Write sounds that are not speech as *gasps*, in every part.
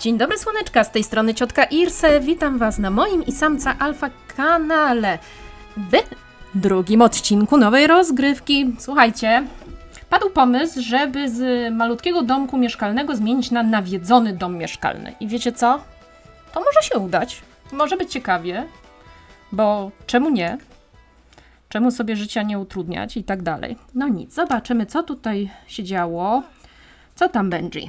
Dzień dobry słoneczka, z tej strony ciotka Irse. Witam Was na moim i samca Alfa kanale. W drugim odcinku nowej rozgrywki. Słuchajcie, padł pomysł, żeby z malutkiego domku mieszkalnego zmienić na nawiedzony dom mieszkalny. I wiecie co? To może się udać. Może być ciekawie, bo czemu nie? Czemu sobie życia nie utrudniać i tak dalej. No nic, zobaczymy, co tutaj się działo. Co tam będzie?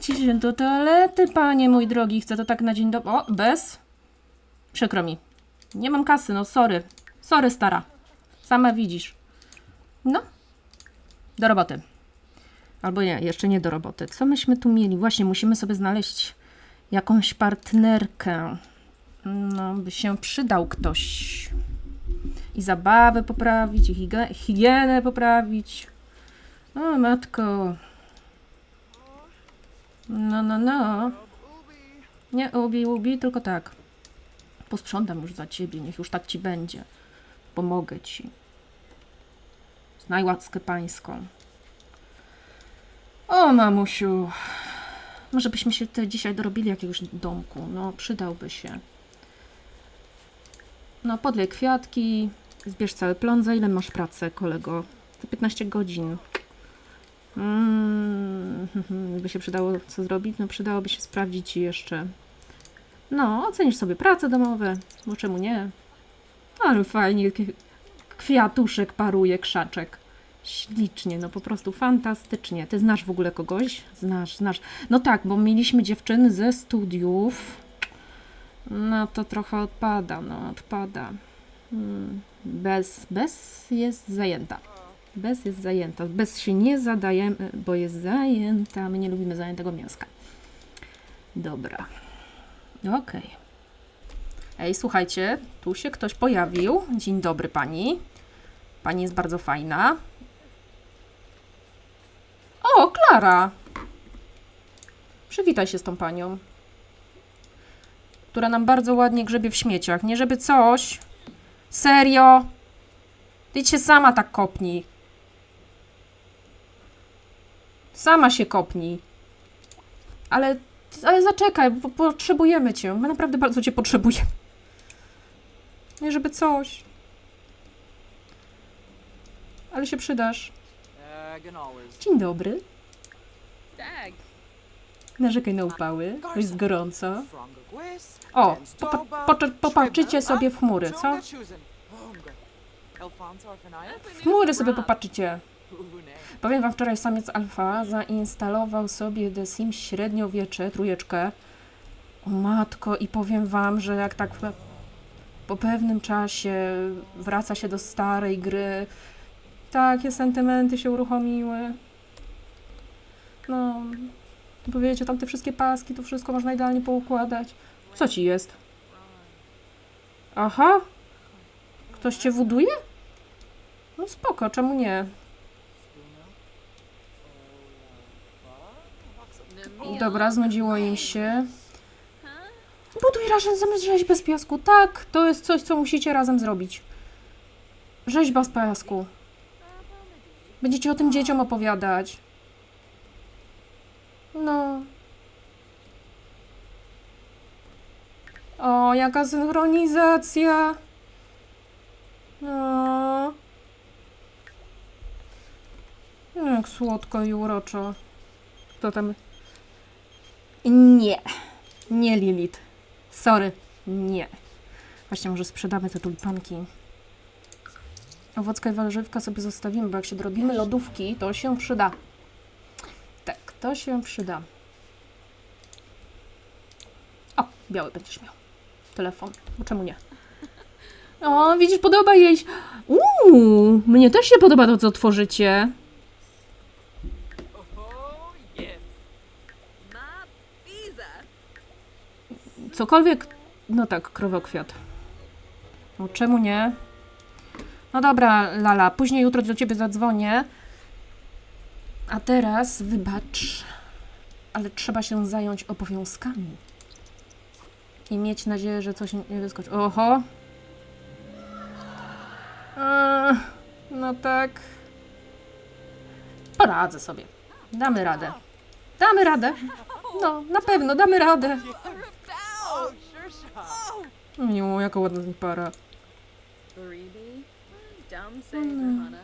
Ci do toalety, panie mój drogi. Chcę to tak na dzień dobry. O, bez? Przykro mi. Nie mam kasy, no sorry. Sorry, stara. Sama widzisz. No. Do roboty. Albo nie, jeszcze nie do roboty. Co myśmy tu mieli? Właśnie, musimy sobie znaleźć jakąś partnerkę. No, by się przydał ktoś. I zabawę poprawić, i higie- higienę poprawić. O, matko. No, no, no. Nie ubi, ubi, tylko tak. Posprzątam już za ciebie, niech już tak ci będzie. Pomogę ci. Znaj łaskę pańską. O, mamusiu. Może byśmy się tutaj dzisiaj dorobili jakiegoś domku. No, przydałby się. No, podlej kwiatki, zbierz cały plon. Za ile masz pracę, kolego? Za 15 godzin. Mm, *laughs* by się przydało co zrobić? No przydałoby się sprawdzić jeszcze. No, ocenisz sobie prace domowe, bo czemu nie? Ale fajnie, kwiatuszek paruje, krzaczek. Ślicznie, no po prostu fantastycznie. Ty znasz w ogóle kogoś? Znasz, znasz. No tak, bo mieliśmy dziewczyny ze studiów. No to trochę odpada, no odpada. Hmm. Bez, bez jest zajęta. Bez jest zajęta. Bez się nie zadajemy, bo jest zajęta. My nie lubimy zajętego mięska. Dobra. Okej. Ej, słuchajcie, tu się ktoś pojawił. Dzień dobry pani. Pani jest bardzo fajna. O, Klara! Przywitaj się z tą panią. Która nam bardzo ładnie grzebie w śmieciach. Nie żeby coś. Serio? Ty się sama tak kopnij. Sama się kopnij. Ale, ale zaczekaj, bo potrzebujemy cię. My naprawdę bardzo cię potrzebujemy. Nie żeby coś. Ale się przydasz. Dzień dobry. Narzekaj na upały. Jest gorąco. O, popatrzycie sobie w chmury, co? W chmury sobie popatrzycie. Powiem wam, wczoraj samiec alfa zainstalował sobie The Sims średniowiecze, trójeczkę. O matko, i powiem wam, że jak tak po pewnym czasie wraca się do starej gry, takie sentymenty się uruchomiły. No, bo tam te wszystkie paski, to wszystko można idealnie poukładać. Co ci jest? Aha, ktoś cię wuduje? No spoko, czemu nie? Dobra, znudziło im się. Buduj razem rzeźbę z piasku. Tak, to jest coś, co musicie razem zrobić. Rzeźba z piasku. Będziecie o tym dzieciom opowiadać. No. O, jaka synchronizacja. No. Jak słodko i uroczo. Kto tam nie. Nie, Lilith. Sorry. Nie. Właśnie może sprzedamy te tulipanki. Owocka i warzywka sobie zostawimy, bo jak się drobimy lodówki, to się przyda. Tak, to się przyda. O, biały będziesz miał. Telefon. Bo czemu nie? O, widzisz, podoba jej. Uuu, mnie też się podoba to, co tworzycie. Cokolwiek. No tak, krowokwiat. No czemu nie? No dobra, Lala, później jutro do ciebie zadzwonię. A teraz wybacz, ale trzeba się zająć obowiązkami. I mieć nadzieję, że coś nie wyskoczy. Oho! Eee, no tak. Poradzę sobie. Damy radę. Damy radę. No, na pewno, damy radę. Shot. Nie, jaka ładna para. Baribi. Dumb saver, Hana.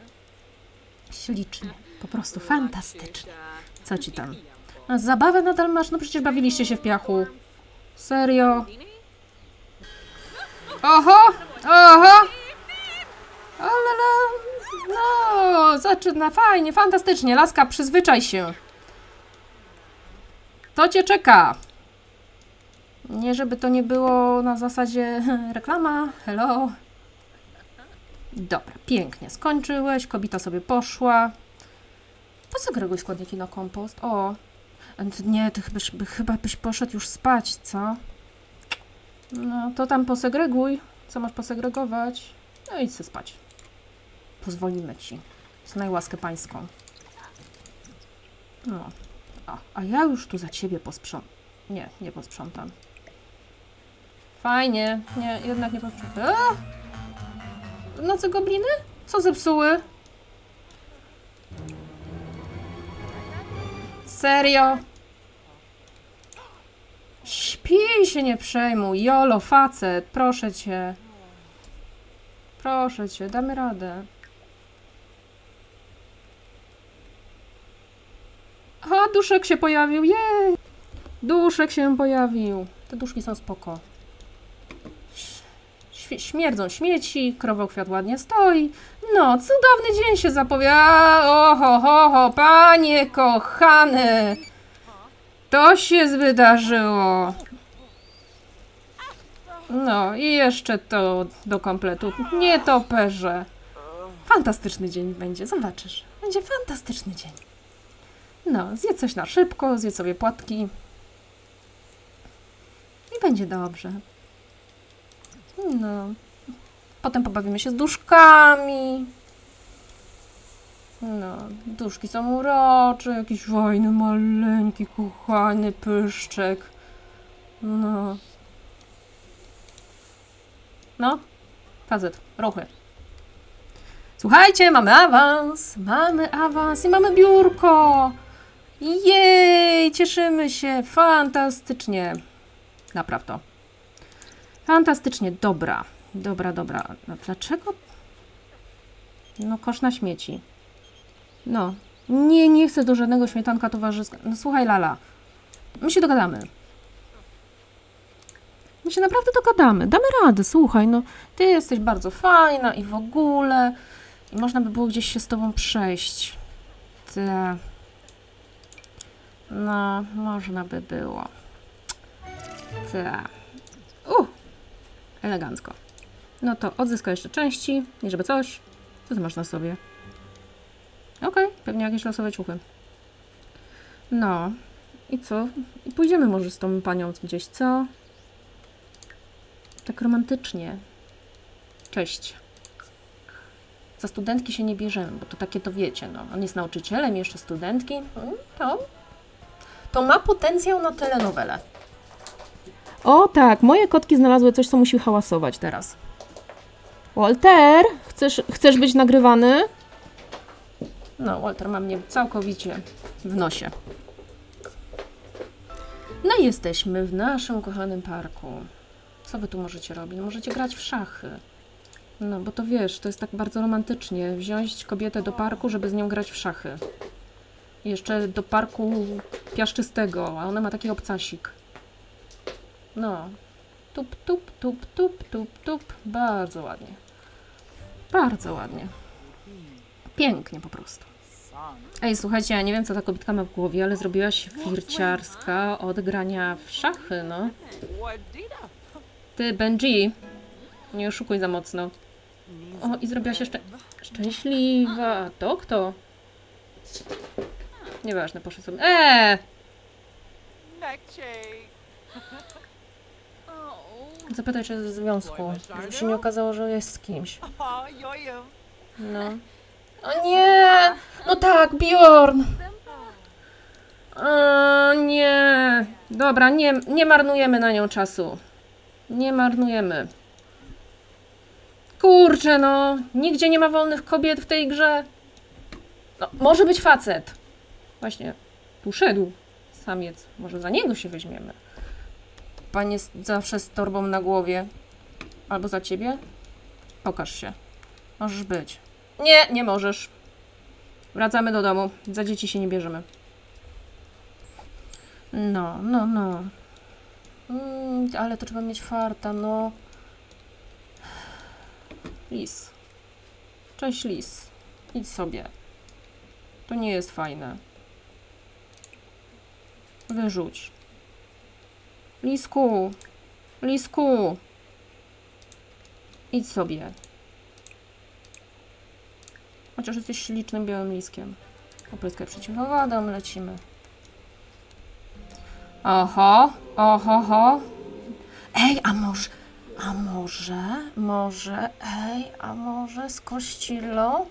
Ślicznie, po prostu fantastycznie. Co ci tam? No, zabawę nadal masz? No przecież bawiliście się w piachu. Serio? Oho! Oho! Alala! No, zaczyna fajnie, fantastycznie. Laska, przyzwyczaj się. To cię czeka. Nie, żeby to nie było na zasadzie *laughs* reklama. Hello. Dobra, pięknie. Skończyłeś, kobita sobie poszła. Posegreguj składniki na kompost. O, nie, ty chyba, by- chyba byś poszedł już spać, co? No, to tam posegreguj. Co masz posegregować? No idź sobie spać. Pozwolimy ci. Znaj łaskę pańską. No. A, a ja już tu za ciebie posprzątam. Nie, nie posprzątam. Fajnie. Nie, jednak nie. A! W nocy gobliny? Co zepsuły? Serio? Śpij się, nie przejmuj. Jolo, facet, proszę cię. Proszę cię, damy radę. A, duszek się pojawił, jej! Duszek się pojawił. Te duszki są spoko. Śmierdzą śmieci, krowokwiat ładnie stoi. No, cudowny dzień się zapowiada. Oho, ho, ho, panie kochany. To się wydarzyło. No i jeszcze to do kompletu. Nie toperze. Fantastyczny dzień będzie, zobaczysz. Będzie fantastyczny dzień. No, zjedz coś na szybko, zjedz sobie płatki. I będzie dobrze. No. Potem pobawimy się z duszkami. No, duszki są urocze, jakiś fajny, maleńki, kochany pyszczek. No. No, facet, ruchy. Słuchajcie, mamy awans, mamy awans i mamy biurko. Jej, cieszymy się, fantastycznie. Napraw to. Fantastycznie, dobra. Dobra, dobra. No dlaczego? No, kosz na śmieci. No. Nie, nie chcę do żadnego śmietanka towarzyska. No słuchaj, Lala. My się dogadamy. My się naprawdę dogadamy. Damy radę, słuchaj, no. Ty jesteś bardzo fajna i w ogóle. I można by było gdzieś się z tobą przejść. Ty. No, można by było. Ty. Elegancko. No to odzyskaj jeszcze części, nie żeby coś. Co ty masz na sobie? Okej, pewnie jakieś losowe ciuchy. No. I co? I pójdziemy może z tą panią gdzieś, co? Tak romantycznie. Cześć. Za studentki się nie bierzemy, bo to takie to wiecie, no. On jest nauczycielem, jeszcze studentki. Mm, To, to ma potencjał na telenowelę. O tak, moje kotki znalazły coś, co musi hałasować teraz. Walter, chcesz, chcesz być nagrywany? No, Walter ma mnie całkowicie w nosie. No i jesteśmy w naszym kochanym parku. Co wy tu możecie robić? No możecie grać w szachy. No, bo to wiesz, to jest tak bardzo romantycznie. Wziąć kobietę do parku, żeby z nią grać w szachy. Jeszcze do parku piaszczystego, a ona ma taki obcasik. No. Tup, tup, tup, tup, tup, tup. Bardzo ładnie. Bardzo ładnie. Pięknie po prostu. Ej, słuchajcie, ja nie wiem, co ta kobitka ma w głowie, ale zrobiła się flirciarska od grania w szachy, no. Ty, Benji, nie oszukuj za mocno. O, i zrobiła się szczę szczęśliwa. To kto? Nieważne, poszedł sobie. Eee! Zapytaj, czy jest w związku. Żeby się nie okazało, że jest z kimś. No. O nie! No tak, Bjorn! O nie! Dobra, nie, nie marnujemy na nią czasu. Nie marnujemy. Kurczę, no. Nigdzie nie ma wolnych kobiet w tej grze. No, może być facet. Właśnie, tu szedł. Samiec. Może za niego się weźmiemy. Pan jest zawsze z torbą na głowie. Albo za ciebie? Pokaż się. Możesz być. Nie, nie możesz. Wracamy do domu. Za dzieci się nie bierzemy. No, no, no. Mm, ale to trzeba mieć farta, no. Lis. Cześć, lis. Idź sobie. To nie jest fajne. Wyrzuć. Lisku. Lisku. Idź sobie. Chociaż jesteś ślicznym białym liskiem. Opryskaj przeciwko wadom, lecimy. Oho, oho, ho. Ej, a może, a może, może, ej, a może z Kościlo?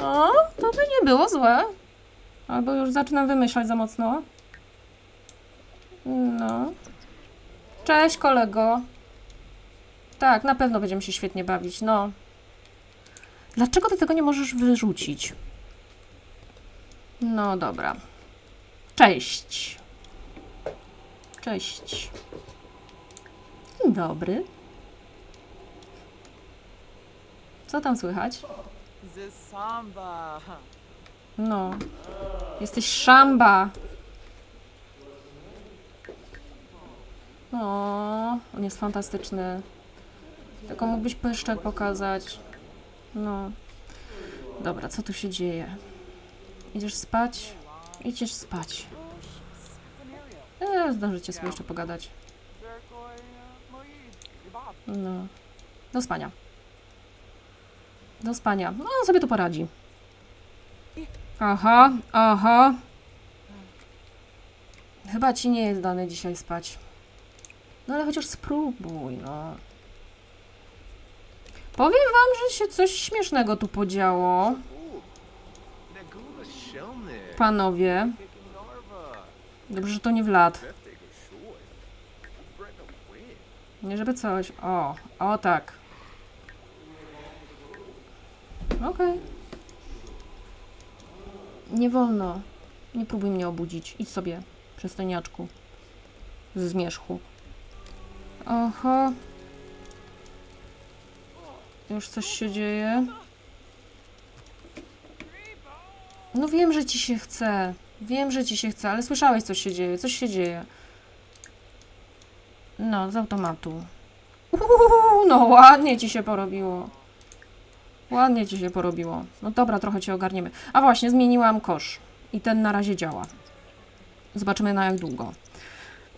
O, to by nie było złe. Albo już zaczynam wymyślać za mocno. No. Cześć, kolego. Tak, na pewno będziemy się świetnie bawić, no. Dlaczego ty tego nie możesz wyrzucić? No dobra. Cześć. Cześć. Dzień dobry. Co tam słychać? No. Jesteś szamba. O, on jest fantastyczny. Tylko mógłbyś pyszczek pokazać. No. Dobra, co tu się dzieje? Idziesz spać? Idziesz spać. E, zdążycie sobie jeszcze pogadać. No. Do spania. Do spania. No, on sobie tu poradzi. Aha, aha. Chyba ci nie jest dane dzisiaj spać. No ale chociaż spróbuj, no. Powiem wam, że się coś śmiesznego tu podziało, panowie. Dobrze, że to nie w lat. Nie żeby coś. O, o tak. Okej. Nie wolno. Nie próbuj mnie obudzić. Idź sobie, przystojniaczku. Z zmierzchu. Oho. Już coś się dzieje. No wiem, że ci się chce. Wiem, że ci się chce, ale słyszałeś, co się dzieje. Coś się dzieje. No, z automatu. Uuu, no ładnie ci się porobiło. Ładnie ci się porobiło. No dobra, trochę cię ogarniemy. A właśnie, zmieniłam kosz. I ten na razie działa. Zobaczymy na jak długo.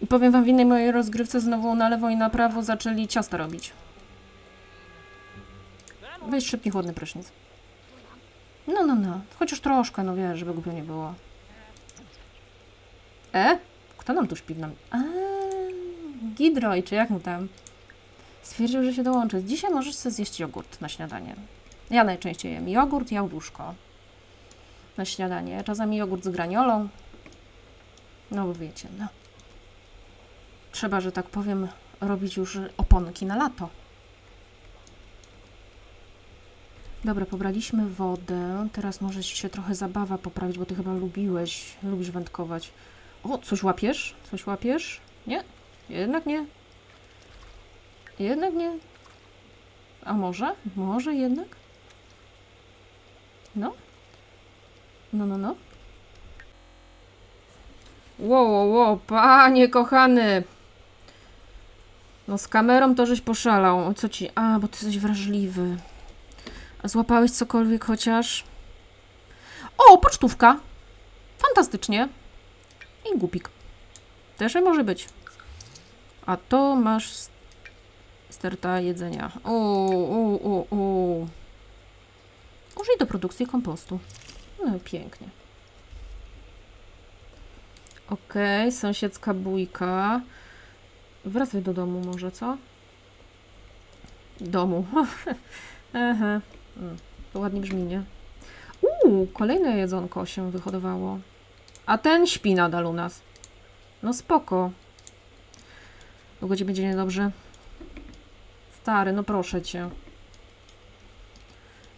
I powiem wam, w innej mojej rozgrywce znowu na lewo i na prawo zaczęli ciasta robić. Weź szybki chłodny prysznic. No, no, no. Chociaż troszkę, no wiesz, żeby głupio nie było. E? Kto nam tu śpi w nam? Gidroj, czy jak mu tam? Stwierdził, że się dołączy. Dzisiaj możesz sobie zjeść jogurt na śniadanie. Ja najczęściej jem jogurt, jałduszko na śniadanie. Czasami jogurt z graniolą. No bo wiecie, no. Trzeba, że tak powiem, robić już oponki na lato. Dobra, pobraliśmy wodę. Teraz może ci się trochę zabawa poprawić, bo ty chyba lubiłeś, lubisz wędkować. O, coś łapiesz? Coś łapiesz? Nie? Jednak nie. Jednak nie. A może? Może jednak? No? No, no, no. Wow, wow, wow, panie kochany! No z kamerą to żeś poszalał. Co ci? A, bo ty jesteś wrażliwy. A złapałeś cokolwiek chociaż? O, pocztówka! Fantastycznie. I głupik. Też może być. A to masz sterta jedzenia. O, o, o, o. Użyj do produkcji kompostu. No pięknie. Okej, sąsiedzka bójka. Wracaj do domu może, co? Domu. *laughs* Aha. Mm, To ładnie brzmi, nie? Uuu, kolejne jedzonko się wyhodowało. A ten śpi nadal u nas. No spoko. Długo ci będzie niedobrze? Stary, no proszę cię.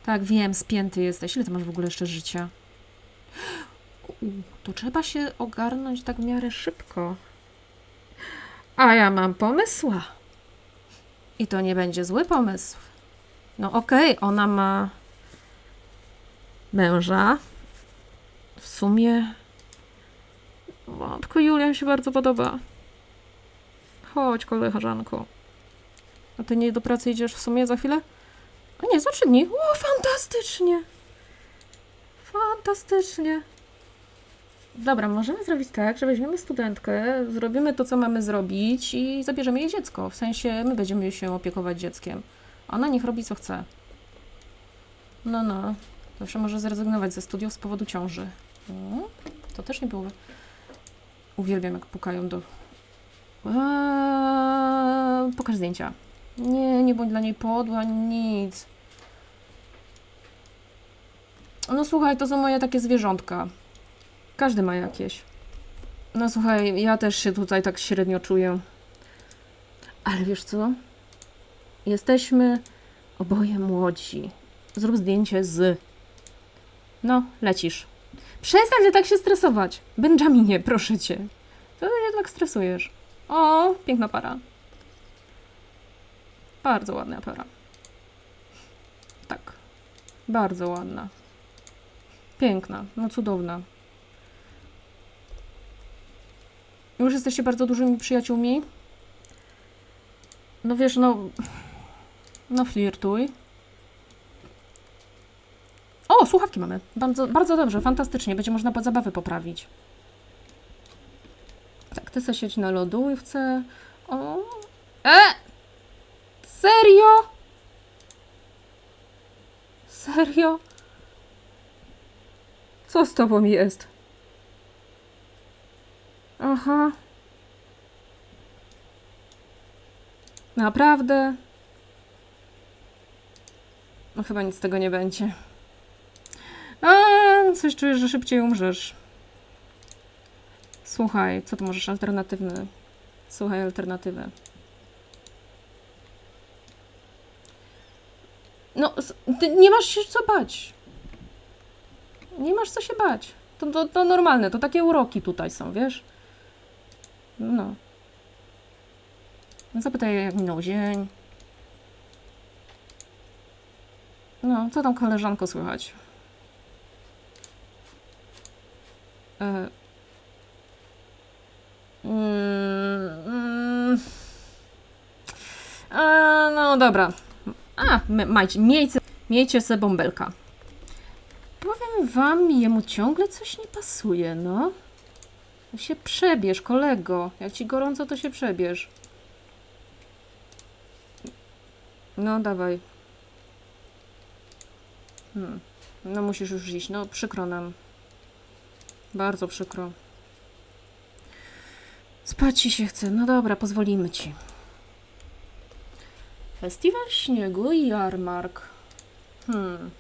Tak, wiem, spięty jesteś. Ile ty masz w ogóle jeszcze życia? *gasps* to trzeba się ogarnąć tak w miarę szybko. A ja mam pomysła. I to nie będzie zły pomysł. No okej, ona ma męża. W sumie Matko Julia mi się bardzo podoba. Chodź, koleżanko. A ty nie do pracy idziesz w sumie za chwilę? A nie, za trzy dni. O, fantastycznie. Fantastycznie. Dobra, możemy zrobić tak, że weźmiemy studentkę, zrobimy to, co mamy zrobić i zabierzemy jej dziecko. W sensie, my będziemy się opiekować dzieckiem. Ona niech robi, co chce. No, no. Zawsze może zrezygnować ze studiów z powodu ciąży. Mm, to też nie było. Uwielbiam, jak pukają do. Eee, pokaż zdjęcia. Nie, nie bądź dla niej podła, nic. No słuchaj, to są moje takie zwierzątka. Każdy ma jakieś. No słuchaj, ja też się tutaj tak średnio czuję. Ale wiesz co? Jesteśmy oboje młodzi. Zrób zdjęcie z. No, lecisz. Przestań tak się stresować. Benjaminie, proszę cię. To się tak stresujesz. O, piękna para. Bardzo ładna para. Tak. Bardzo ładna. Piękna, no cudowna. Już jesteście bardzo dużymi przyjaciółmi? No wiesz, no... No flirtuj. O, słuchawki mamy. Bardzo, bardzo dobrze, fantastycznie. Będzie można po zabawy poprawić. Tak, ty se siedź na lodówce. O. E! Serio? Serio? Co z tobą jest? Aha. Naprawdę? No chyba nic z tego nie będzie. A, coś czujesz, że szybciej umrzesz. Słuchaj, co tu możesz alternatywny? Słuchaj, alternatywę. No, nie masz się co bać. Nie masz co się bać. To, to, to normalne, to takie uroki tutaj są, wiesz? No. No Zapytaj, jak minął dzień. No, co tam koleżanko słychać? E, Mm, mm. A, no dobra. A, majcie, miejcie, miejcie se bąbelka. Powiem wam, jemu ciągle coś nie pasuje, no. No się przebierz, kolego. Jak ci gorąco, to się przebierz. No, dawaj. Hmm. No, musisz już iść. No, przykro nam. Bardzo przykro. Spać ci się chce. No dobra, pozwolimy ci. Festiwal śniegu i jarmark. Hmm.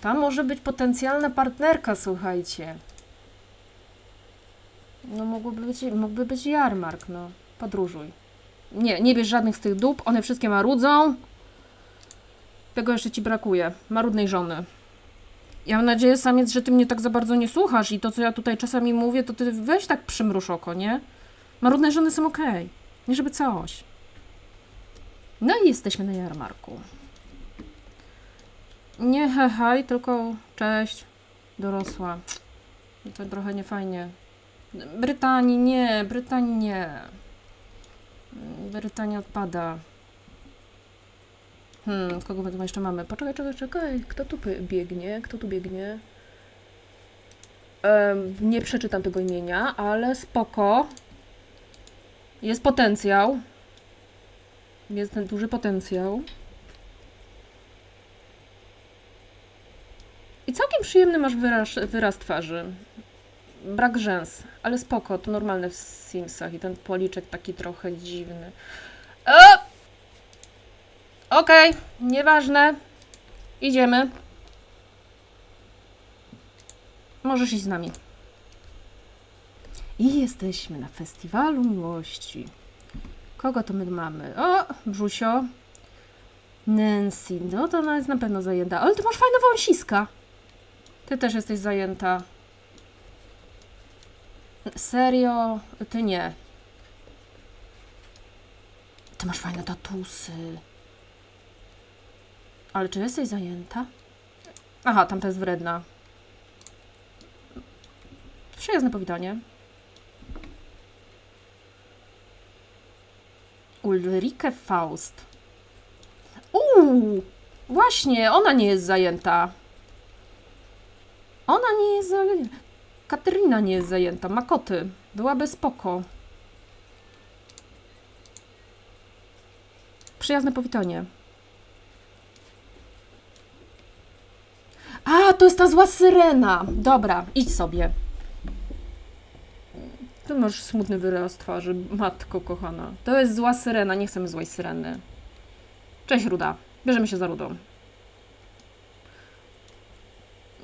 Tam może być potencjalna partnerka, słuchajcie. No mógłby być, mógłby być jarmark, no. Podróżuj. Nie, nie bierz żadnych z tych dup, one wszystkie marudzą. Tego jeszcze ci brakuje. Marudnej żony. Ja mam nadzieję, samiec, że ty mnie tak za bardzo nie słuchasz i to, co ja tutaj czasami mówię, to ty weź tak przymruż oko, nie? Marudne żony są okej. Nie żeby coś. No i jesteśmy na jarmarku. Nie hehaj, tylko cześć, dorosła. To trochę niefajnie. Brytanii nie, Brytanii nie. Brytania odpada. Hmm, kogo my tu jeszcze mamy? Poczekaj, czekaj, czekaj. Kto tu biegnie? Kto tu biegnie? Em, nie przeczytam tego imienia, ale spoko. Jest potencjał. Jest ten duży potencjał. I całkiem przyjemny masz wyraz, wyraz twarzy. Brak rzęs, ale spoko, to normalne w Simsach i ten policzek taki trochę dziwny. O! Okej, nieważne. Idziemy. Możesz iść z nami. I jesteśmy na festiwalu miłości. Kogo to my mamy? O, Brzusio. Nancy, no to ona jest na pewno zajęta. Ale ty masz fajne wąsiska. Ty też jesteś zajęta. Serio? Ty nie. Ty masz fajne tatusy. Ale czy jesteś zajęta? Aha, tamta jest wredna. Przyjazne powitanie. Ulrike Faust. Uuu! Właśnie, ona nie jest zajęta. Ona nie jest zajęta. Katerina nie jest zajęta. Ma koty. Byłaby spoko. Przyjazne powitanie. A, to jest ta zła syrena. Dobra, idź sobie. Ty masz smutny wyraz twarzy, matko kochana. To jest zła syrena, nie chcemy złej syreny. Cześć, Ruda. Bierzemy się za Rudą.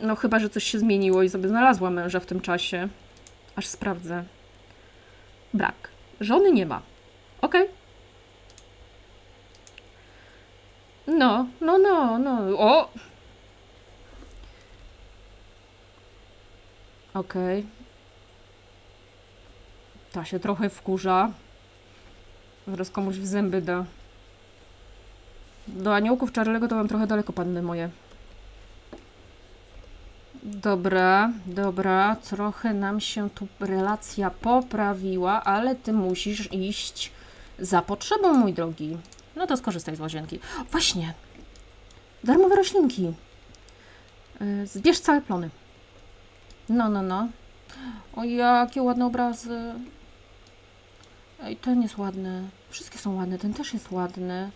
No chyba, że coś się zmieniło i sobie znalazła męża w tym czasie. Aż sprawdzę. Brak. Żony nie ma. Okej. No, no, no, no. O! Okej. Ta się trochę wkurza. Zaraz komuś w zęby da. Do aniołków Charlego to mam trochę daleko, panny moje. Dobra, dobra, trochę nam się tu relacja poprawiła, ale ty musisz iść za potrzebą, mój drogi. No to skorzystaj z łazienki. Właśnie, darmowe roślinki. Yy, Zbierz całe plony. No, no, no. O, jakie ładne obrazy. Ej, ten jest ładny. Wszystkie są ładne, ten też jest ładny.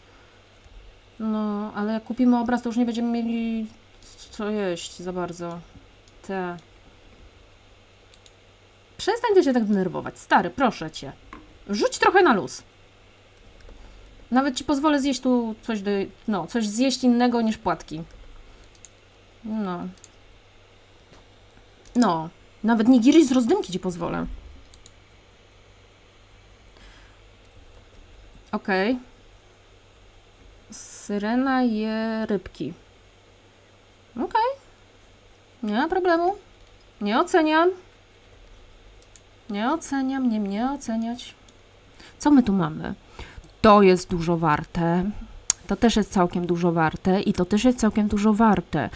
No, ale jak kupimy obraz, to już nie będziemy mieli co jeść za bardzo. Te. Przestań się tak denerwować. Stary, proszę cię. Rzuć trochę na luz. Nawet ci pozwolę zjeść tu coś do, no, coś zjeść innego niż płatki. No. No. Nawet nigiri z rozdymki ci pozwolę. Okej. Syrena je rybki. Nie ma problemu. Nie oceniam. Nie oceniam, nie mnie oceniać. Co my tu mamy? To jest dużo warte. To też jest całkiem dużo warte i to też jest całkiem dużo warte.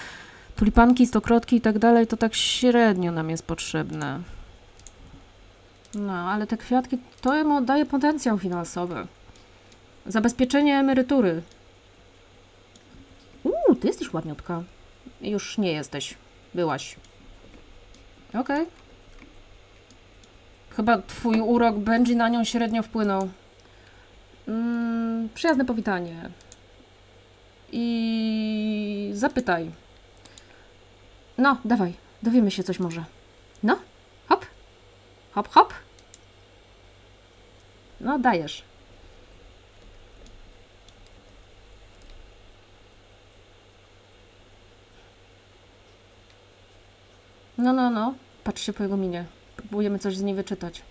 Tulipanki, stokrotki i tak dalej, to tak średnio nam jest potrzebne. No, ale te kwiatki, to im daje potencjał finansowy. Zabezpieczenie emerytury. Uuu, ty jesteś ładniutka. Już nie jesteś. Byłaś. Okej. Chyba twój urok Benji na nią średnio wpłynął. Mm, przyjazne powitanie. I zapytaj. No, dawaj. Dowiemy się coś może. No, hop. Hop, hop. No, dajesz. No, no, no. Patrzcie po jego minie. Próbujemy coś z niej wyczytać.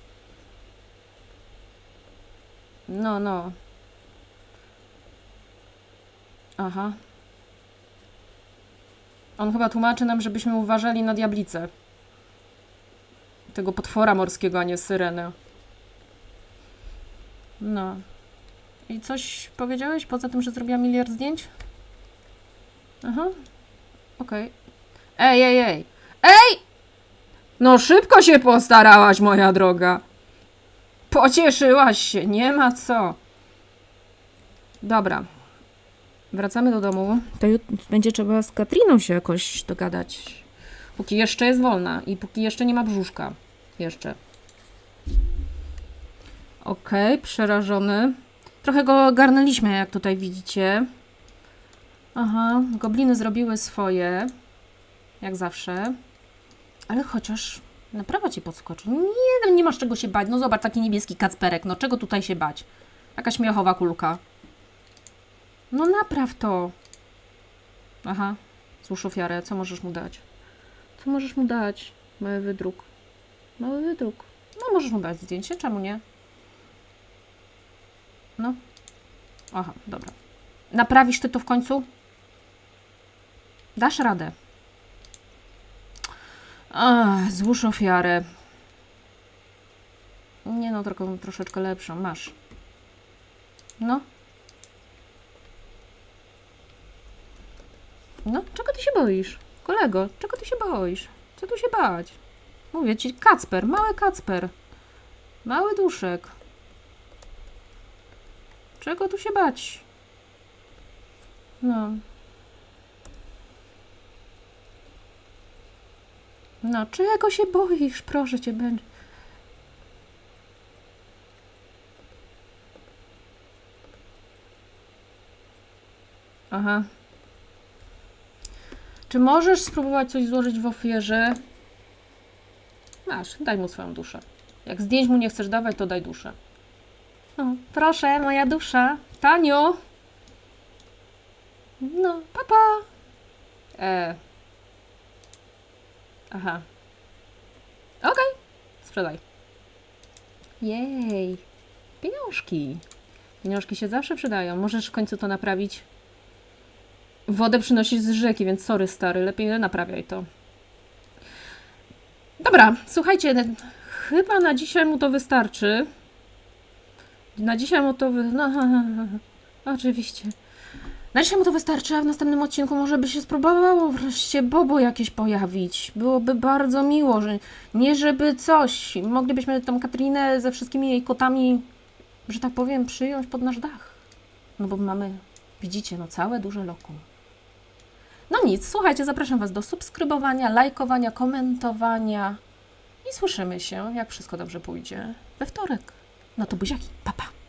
No, no. Aha. On chyba tłumaczy nam, żebyśmy uważali na diablicę. Tego potwora morskiego, a nie syrenę. No. I coś powiedziałeś poza tym, że zrobiła miliard zdjęć? Aha. Okej. Ej, ej, ej! Ej! No szybko się postarałaś, moja droga. Pocieszyłaś się, nie ma co. Dobra. Wracamy do domu. To będzie trzeba z Katriną się jakoś dogadać. Póki jeszcze jest wolna i póki jeszcze nie ma brzuszka. Jeszcze. Okej, przerażony. Trochę go ogarnęliśmy, jak tutaj widzicie. Aha, gobliny zrobiły swoje. Jak zawsze. Ale chociaż naprawa ci podskoczy. Nie, no nie masz czego się bać. No zobacz, taki niebieski kacperek. No czego tutaj się bać? Jaka śmiechowa kulka. No napraw to. Aha, złóż ofiarę. Co możesz mu dać? Co możesz mu dać? Mały wydruk. Mały wydruk. No możesz mu dać zdjęcie, czemu nie? No. Aha, dobra. Naprawisz ty to w końcu? Dasz radę. Ach, złóż ofiarę. Nie no, taką troszeczkę lepszą. Masz. No. No, czego ty się boisz? Kolego, czego ty się boisz? Co tu się bać? Mówię ci, Kacper, mały Kacper. Mały duszek. Czego tu się bać? No. No, czego się boisz? Proszę cię, będzie. Aha. Czy możesz spróbować coś złożyć w ofierze? Masz, daj mu swoją duszę. Jak zdjęć mu nie chcesz dawać, to daj duszę. O, proszę, moja dusza. Tanio. No, papa. E. Aha. Okej, sprzedaj. Jej. Pieniążki. Pieniążki się zawsze przydają. Możesz w końcu to naprawić. Wodę przynosisz z rzeki, więc sorry stary, lepiej naprawiaj to. Dobra, słuchajcie, chyba na dzisiaj mu to wystarczy. Na dzisiaj mu to wy... No, *laughs* oczywiście. Na dzisiaj mu to wystarczy, a w następnym odcinku może by się spróbowało wreszcie Bobo jakieś pojawić. Byłoby bardzo miło, że nie żeby coś. Moglibyśmy tą Katrinę ze wszystkimi jej kotami, że tak powiem, przyjąć pod nasz dach. No bo mamy, widzicie, no całe duże lokum. No nic, słuchajcie, zapraszam Was do subskrybowania, lajkowania, komentowania i słyszymy się, jak wszystko dobrze pójdzie, we wtorek. No to buziaki, papa. Pa.